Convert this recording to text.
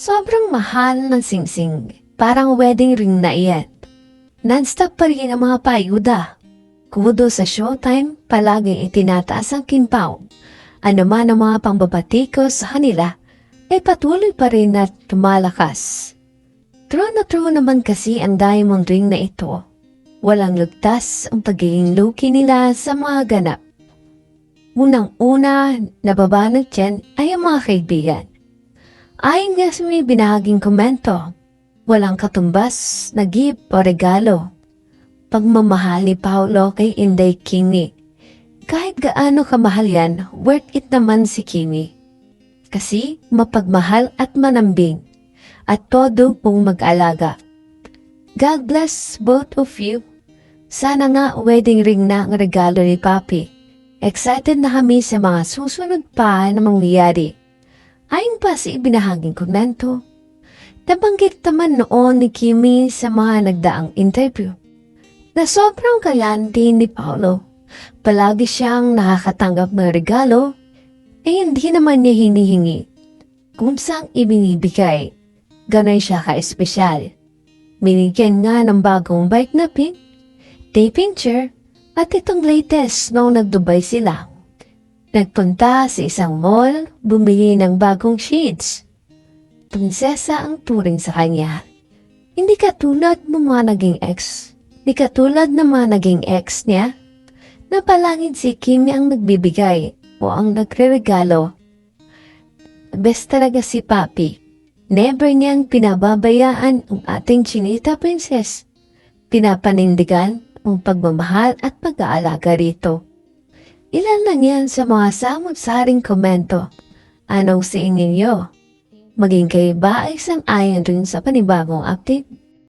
Sobrang mahal ng singsing. Parang wedding ring na iyan. Non-stop pa rin ang mga payuda. Kudo sa showtime, palaging itinataas ang kinpaw. Ano man ang mga pambabatikos sa kanila, ay patuloy pa rin na tumalakas. True na true naman kasi ang diamond ring na ito. Walang lugtas ang pagiging luki nila sa mga ganap. Unang-una, nababanag dyan ay ang mga kaibigan. Ayon nga sa may binahaging komento, walang katumbas na gift o regalo. Pagmamahal ni Paolo kay Inday Kimi. Kahit gaano kamahal yan, worth it naman si Kimi. Kasi mapagmahal at manambing. At todo pong mag-alaga. God bless both of you. Sana nga wedding ring na ang regalo ni Papi. Excited na kami sa mga susunod pa na mangyayari. Ayon pa sa ibinahaging komento, nabanggit naman noon ni Kimi sa mga nagdaang interview na sobrang galante ni Paolo. Palagi siyang nakakatanggap ng regalo eh hindi naman niya hinihingi. Kung saan ibinibigay, ganun siya ka-espesyal. Binigyan nga ng bagong bike na pink, taping chair, at itong latest nung nag-Dubai sila. Nagpunta sa isang mall, bumili ng bagong sheets. Prinsesa ang turing sa kanya. Hindi katulad ng mga naging ex. Hindi katulad ng mga naging ex niya na palangin si Kimi ang nagbibigay o ang nagre-regalo. Best talaga si Papi. Never niyang pinababayaan ang ating Chinita Princess. Pinapanindigan ang pagmamahal at pag-aalaga rito. Ilan lang yan sa mga samot-saring komento. Anong sa inyo? Maging kayo ba ay sang-ayon rin sa panibagong update?